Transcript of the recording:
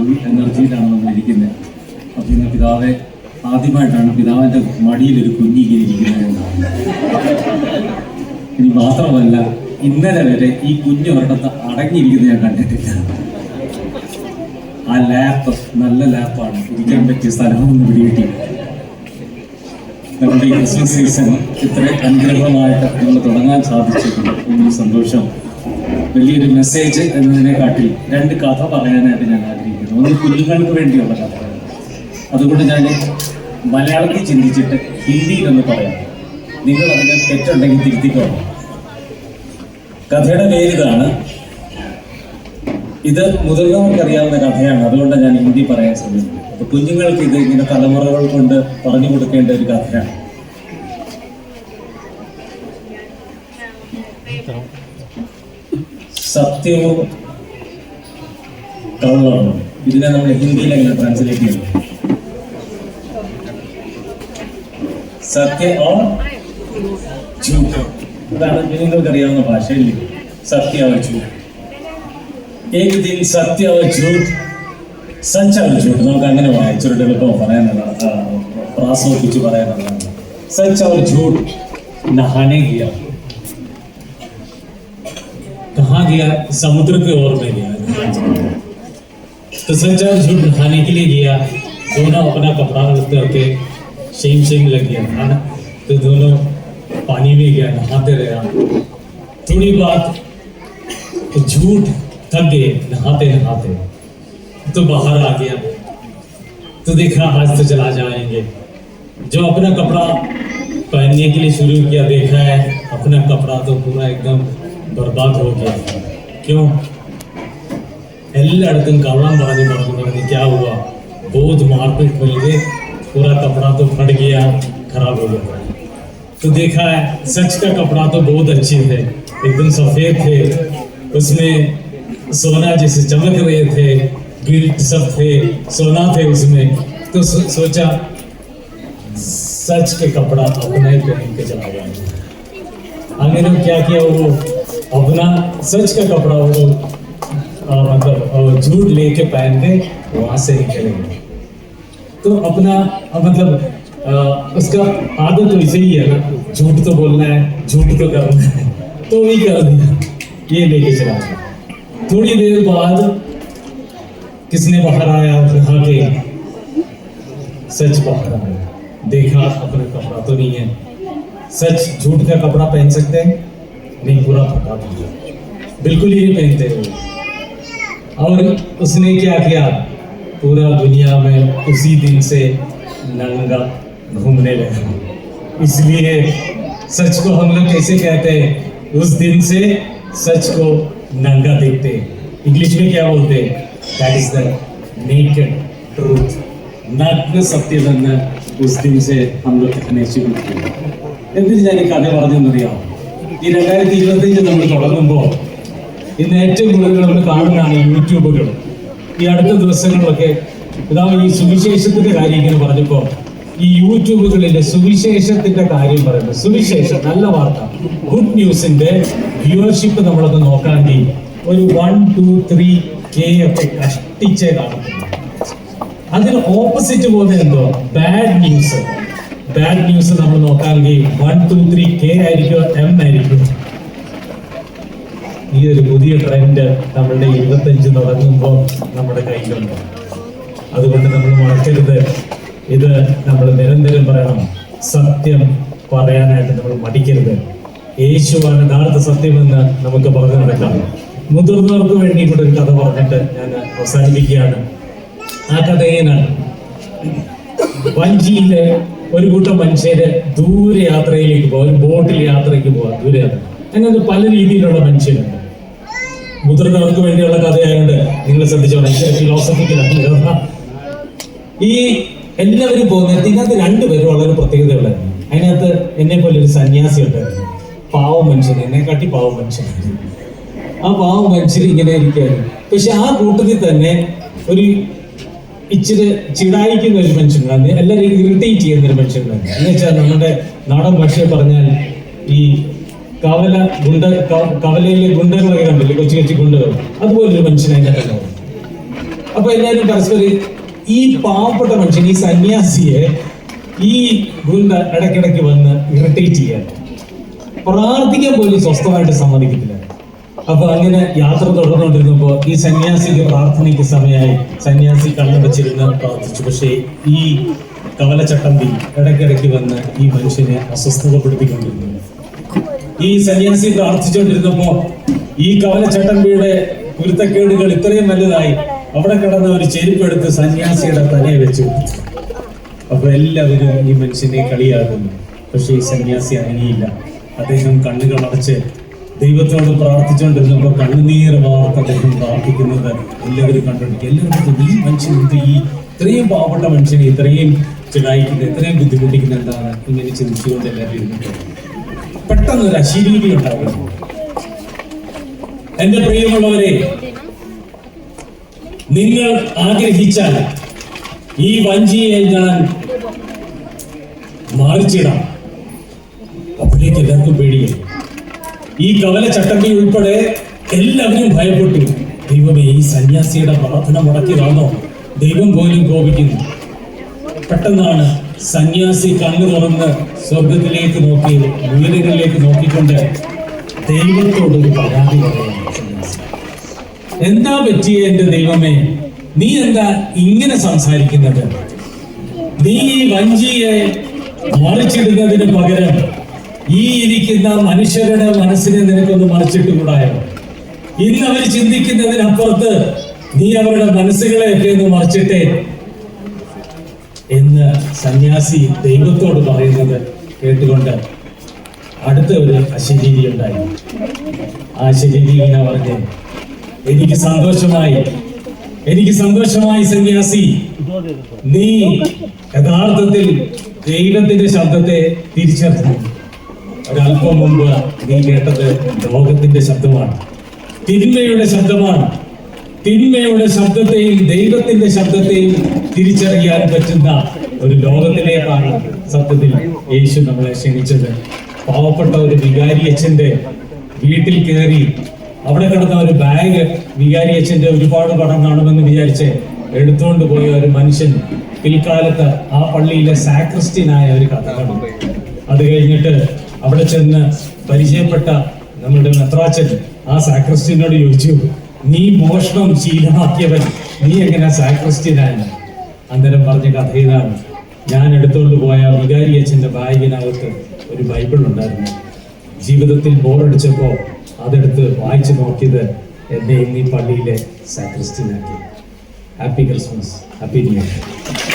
Full എനർജിയിലാണ് നമ്മൾ ഇരിക്കുന്നത്. അപ്പം ഇന്ന് പിതാവെ ആദ്യമായിട്ടാണ് പിതാവിന്റെ മടിയിൽ ഒരു കുഞ്ഞിങ്ങനെ ഇനി മാത്രമല്ല ഇന്നലെ വരെ ഈ കുഞ്ഞു ഒരിടത്ത് അടങ്ങിയിരിക്കുന്നത് ഞാൻ കണ്ടിട്ടില്ല. ആ ലാപ്പ് നല്ല ലാപ്പാണ്. ഇരിക്കാൻ പറ്റിയ സ്ഥലമൊന്നും പിടികിട്ടി നമ്മുടെ ഈ ക്രിസ്മസ് സീസൺ ഇത്രയും അനുഗ്രഹമായിട്ട് നമ്മൾ തുടങ്ങാൻ സാധിച്ചിട്ടുണ്ട് സന്തോഷം. വലിയൊരു മെസ്സേജ് എന്നതിനെക്കാട്ടിൽ രണ്ട് കഥ പറയാനായിട്ട് ഞാൻ ആഗ്രഹിക്കുന്നു. ഒന്ന് കുഞ്ഞുങ്ങൾക്ക് വേണ്ടിയുള്ള കഥ. അതുകൊണ്ട് ഞാൻ മലയാളത്തിൽ ചിന്തിച്ചിട്ട് ഹിന്ദിയിലൊന്ന് പറയാം. നിങ്ങൾ അതിന് തെറ്റുണ്ടെങ്കിൽ തിരുത്തിക്കോളാം കഥയുടെ പേരിതാണ് ഇത് മുതിർന്നവർക്കറിയാവുന്ന കഥയാണ്. അതുകൊണ്ട് ഞാൻ ഹിന്ദി പറയാൻ ശ്രമിക്കുന്നത് അപ്പൊ കുഞ്ഞുങ്ങൾക്ക് ഇത് ഇങ്ങനെ തലമുറകൾ കൊണ്ട് പറഞ്ഞു കൊടുക്കേണ്ട ഒരു കഥയാണ്. സത്യവും കള്ളവും ഇതിനെ നമ്മൾ ഹിന്ദിയിൽ എങ്ങനെ ട്രാൻസ്ലേറ്റ് ചെയ്യും സത്യ ഓർ झूठ ഇതാണ് നിങ്ങൾക്ക് അറിയാവുന്ന ഭാഷയിൽ സത്യ और झूठ एक दिन സത്യ और झूठ സച്ച और झूठ നമുക്ക് അങ്ങനെ പറയാം ഇച്ചിരി എളുപ്പം പറയാനുള്ള പ്രാസോപ്പിച്ച് പറയാനുള്ളതാണ് സച്ച और झूठ नहाने गया कहाँ गया, समुद्र के ओर में गया। तो सच और झूठ नहाने के लिए गया, दोनों अपना कपड़ा करके सेम सेम लग गया था ना? तो दोनों पानी में गया, नहाते रहा थोड़ी बात, झूठ थक गए, नहाते नहाते। तो बाहर आ गया। तो देखा, आज तो चला जाएँगे। जो अपना कपड़ा पहनने के लिए शुरू किया, देखा है, अपना कपड़ा तो पूरा एकदम बर्बाद हो गया क्यों എല്ലായിടത്തും कौन പറഞ്ഞു പറഞ്ഞു പറഞ്ഞു क्या हुआ बहुत मारपीट मिल गए पूरा कपड़ा तो फट गया खराब हो गया तो देखा है सच का कपड़ा तो बहुत अच्छे थे एकदम सफेद थे उसमें सोना जैसे चमक रहे थे गिल्ट सब थे सोना थे उसमें तो सो, सोचा सच के कपड़ा अपना ही पहन के चला गया അങ്ങനെ क्या किया वो अपना सच का कपड़ा वो मतलब झूठ लेके पहन के वहाँ से निकले गए तो अपना मतलब उसका आदत तो ऐसे ही है ना झूठ तो बोलना है झूठ तो करना है तो वही कर दिया, ये लेके चला थोड़ी देर बाद किसने बाहर आया के। सच बाहर आया देखा, अपना कपड़ा तो नहीं है। सच झूठ का कपड़ा पहन सकते हैं? नहीं बुरा फटा दिया बिल्कुल यही पहनते हो। और उसने क्या किया? पूरा दुनिया में उसी दिन से नंगा घूमने लगा। इसलिए सच को हम लोग कैसे कहते हैं? उस दिन से सच को नंगा देखते हैं। इंग्लिश में क्या बोलते हैं? That is the naked truth नग्न सत्य उस दिन से हम लोग कहने शुरू किए जाने कादे वादे मरिया ഈ രണ്ടായിരത്തി ഇരുപത്തിയഞ്ച് നമ്മൾ തുടങ്ങുമ്പോൾ ഇന്ന് ഏറ്റവും കൂടുതൽ നമ്മൾ കാണുന്നതാണ് യൂട്യൂബുകൾ. ഈ അടുത്ത ദിവസങ്ങളിലൊക്കെ ഇതാ ഈ സുവിശേഷത്തിന്റെ കാര്യം ഇങ്ങനെ പറഞ്ഞപ്പോൾ ഈ യൂട്യൂബുകളിലെ സുവിശേഷത്തിന്റെ കാര്യം പറയുന്നത്. സുവിശേഷം നല്ല വാർത്ത. ഗുഡ് ന്യൂസിന്റെ വ്യൂവർഷിപ്പ് നമ്മളൊന്ന് നോക്കാണ്ടി ഒരു വൺ ടു ത്രീ കെ ഒക്കെ കഷ്ടിച്ചേ കാണുന്നു അതിന് ഓപ്പോസിറ്റ് പോകുന്ന എന്തോ? ബാഡ് ന്യൂസ് ബാഡ് ന്യൂസ് നമ്മൾ നോക്കാമെങ്കിൽ വൺ ടു ത്രീ കെ ആയിരിക്കും എം ആയിരിക്കും? ഈ ഒരു പുതിയ ട്രെൻഡ് നമ്മളുടെ ഇരുപത്തഞ്ച് തുടങ്ങുമ്പോൾ നമ്മുടെ കയ്യിലുണ്ട്. അതുകൊണ്ട് നമ്മൾ മറക്കരുത്. ഇത് നമ്മൾ നിരന്തരം പറയണം. സത്യം പറയാനായിട്ട് നമ്മൾ മടിക്കരുത്. യേശുവാണ് യഥാർത്ഥ സത്യമെന്ന് നമുക്ക് പറഞ്ഞു നടക്കാം. മുതിർന്നവർക്ക് വേണ്ടി കൂടെ ഒരു കഥ പറഞ്ഞിട്ട് ഞാൻ അവസാനിപ്പിക്കുകയാണ്. ആ കഥ വഞ്ചിയിലെ വഞ്ചിയിൽ ഒരു കൂട്ടം മനുഷ്യര് ദൂരെ യാത്രയിലേക്ക് പോകാം ബോട്ടിൽ യാത്രയ്ക്ക് പോകാം ദൂരെ യാത്ര. അതിനകത്ത് പല രീതിയിലുള്ള മനുഷ്യരുണ്ട്. മുതിർന്നവർക്ക് വേണ്ടിയുള്ള കഥയായതുകൊണ്ട് നിങ്ങൾ ശ്രദ്ധിച്ചോളാം. ഫിലോസഫിക്കലാണ് ഈ എല്ലാവരും പോകുന്നത് ഇതിനകത്ത് രണ്ടുപേരും വളരെ പ്രത്യേകതയുള്ള അതിനകത്ത് എന്നെ പോലെ ഒരു സന്യാസി ഉണ്ടായിരുന്നു. പാവം മനുഷ്യൻ എന്നെ കാട്ടി പാവം മനുഷ്യൻ. ആ പാവം മനുഷ്യർ ഇങ്ങനെ ഇരിക്കുകയായിരുന്നു. പക്ഷെ ആ കൂട്ടത്തിൽ തന്നെ ഒരു ഇച്ചിരി ചിടായിക്കുന്ന ഒരു മനുഷ്യനുണ്ടായിരുന്നു എല്ലാവരും ഇറിറ്റേറ്റ് ചെയ്യുന്ന ഒരു മനുഷ്യനുണ്ടായിരുന്നു എന്ന് വെച്ചാൽ നമ്മുടെ നാടൻ ഭാഷയെ പറഞ്ഞാൽ ഈ കവല ഗുണ്ട കവലയിലെ ഗുണ്ടകളൊക്കെ കണ്ടില്ലേ കൊച്ചു കൊച്ചു ഗുണ്ടകൾ. അതുപോലൊരു മനുഷ്യനായിട്ട് അതിന്റെ അപ്പൊ എല്ലാവരും പരസ്പരം ഈ പാവപ്പെട്ട മനുഷ്യൻ ഈ സന്യാസിയെ ഈ ഗുണ്ട ഇടയ്ക്കിടയ്ക്ക് വന്ന് ഇറിറ്റേറ്റ് ചെയ്യാൻ പ്രാർത്ഥിക്കാൻ പോലും സ്വസ്ഥമായിട്ട് സമ്മതിക്കത്തില്ല. അപ്പൊ അങ്ങനെ യാത്ര തുടർന്നുകൊണ്ടിരുന്നപ്പോ ഈ സന്യാസിക്ക് പ്രാർത്ഥനയ്ക്ക് സമയമായി സന്യാസി കണ്ണടച്ചിരുന്ന് പ്രാർത്ഥിച്ചു. പക്ഷേ ഈ കവലച്ചട്ടമ്പി ഇടയ്ക്കിടയ്ക്ക് വന്ന് ഈ മനുഷ്യനെ അസ്വസ്ഥതപ്പെടുത്തിക്കൊണ്ടിരുന്നു. ഈ സന്യാസി പ്രാർത്ഥിച്ചുകൊണ്ടിരുന്നപ്പോ ഈ കവലച്ചട്ടമ്പിയുടെ കുരുത്തക്കേടുകൾ ഇത്രയും വലുതായി അവിടെ കിടന്ന ഒരു ചെരുപ്പെടുത്ത് സന്യാസിയുടെ തലയെ വെച്ചു. അപ്പൊ എല്ലാവരും ഈ മനുഷ്യനെ കളിയാകുന്നു പക്ഷെ ഈ സന്യാസി അങ്ങനെയില്ല അദ്ദേഹം കണ്ണുകൾ അടച്ച് ദൈവത്തോട് പ്രാർത്ഥിച്ചുകൊണ്ടിരുന്നപ്പോൾ കണ്ണുനീർ വാർത്ത അദ്ദേഹം പ്രാർത്ഥിക്കുന്നത് എല്ലാവരും കണ്ടിട്ട് എല്ലാവരും ഈ മനുഷ്യൻ എന്ത് ഈ ഇത്രയും പാവപ്പെട്ട മനുഷ്യനെ ഇത്രയും ചിടായിക്കുന്നത് ഇത്രയും ബുദ്ധിമുട്ടിക്കുന്ന എന്താണ്? ഇങ്ങനെ ചിന്തിച്ചുകൊണ്ട് എല്ലാവരും പെട്ടെന്ന് ഒരു അശരീരി ഉണ്ടാകുന്നു എന്റെ പ്രിയമുള്ളവരെ നിങ്ങൾ ആഗ്രഹിച്ചാൽ ഈ വഞ്ചിയെ ഞാൻ മാറിച്ചിടാം. അപ്പോഴേക്ക് എല്ലാവർക്കും പേടിയായി. ഈ കവല ചട്ടമ്പി ഉൾപ്പെടെ എല്ലാവരും ഭയപ്പെട്ടു. ദൈവമേ ഈ സന്യാസിയുടെ പ്രാർത്ഥന മുടക്കിയതാണോ ദൈവം പോലും കോപിക്കുന്നു. പെട്ടെന്നാണ് സന്യാസി കണ്ണു തുറന്ന് സ്വർഗത്തിലേക്ക് നോക്കി ഉയരങ്ങളിലേക്ക് നോക്കിക്കൊണ്ട് ദൈവത്തോട് ഒരു പരാതി എന്താ പറ്റിയ എന്റെ ദൈവമേ? നീ എന്താ ഇങ്ങനെ സംസാരിക്കുന്നത്? നീ ഈ വഞ്ചിയെ മറിച്ചിടുന്നതിന് പകരം ഈ ഇരിക്കുന്ന മനുഷ്യരുടെ മനസ്സിനെ നിനക്കൊന്ന് മറിച്ചിട്ട് കൂടായോ? ഇന്ന് അവർ ചിന്തിക്കുന്നതിനപ്പുറത്ത് നീ അവരുടെ മനസ്സുകളെയൊക്കെ ഒന്ന് മറിച്ചിട്ടേ. എന്ന് സന്യാസി ദൈവത്തോട് പറയുന്നത് കേട്ടുകൊണ്ട് അടുത്ത ഒരു അശരീരി ഉണ്ടായി. ആ ശരീരി ഇങ്ങനെ പറഞ്ഞു എനിക്ക് സന്തോഷമായി എനിക്ക് സന്തോഷമായി സന്യാസി നീ യഥാർത്ഥത്തിൽ ദൈവത്തിന്റെ ശബ്ദത്തെ തിരിച്ചറിഞ്ഞു. ഒരല്പം മുമ്പ് നീ കേട്ടത് ലോകത്തിന്റെ ശബ്ദമാണ്. തിന്മയുടെ ശബ്ദമാണ്. തിന്മയുടെ ശബ്ദത്തെയും ദൈവത്തിന്റെ ശബ്ദത്തെയും തിരിച്ചറിയാൻ പറ്റുന്ന ഒരു ലോകത്തിലേക്കാണ് സത്യത്തിൽ യേശു നമ്മളെ ക്ഷണിച്ചത്. പാവപ്പെട്ട ഒരു വികാരി അച്ഛന്റെ വീട്ടിൽ കയറി അവിടെ കിടന്ന ഒരു ബാഗ് വികാരി അച്ഛന്റെ ഒരുപാട് പണം കാണുമെന്ന് വിചാരിച്ച് എടുത്തുകൊണ്ട് പോയ ഒരു മനുഷ്യൻ പിൽക്കാലത്ത് ആ പള്ളിയിലെ സാക്രിസ്റ്റിനായ ഒരു കഥ കണ്ടു. അത് കഴിഞ്ഞിട്ട് അവിടെ ചെന്ന് പരിചയപ്പെട്ട നമ്മുടെ മെത്രാച്ചൻ ആ സാക്രിസ്റ്റിനോട് ചോദിച്ചു നീ മോഷണം ശീലമാക്കിയവൻ നീ എങ്ങനെ സാക്രിസ്റ്റിനായി അന്നേരം പറഞ്ഞ കഥ ഇതാണ്. ഞാൻ എടുത്തുകൊണ്ട് പോയ വികാരി അച്ഛന്റെ ബാഗിനകത്ത് ഒരു ബൈബിൾ ഉണ്ടായിരുന്നു. ജീവിതത്തിൽ ബോറടിച്ചപ്പോൾ അതെടുത്ത് വായിച്ചു നോക്കിയത് എന്നെ ഇന്ന് പള്ളിയിലെ സാക്രിസ്റ്റിനാക്കി happy Christmas happy new year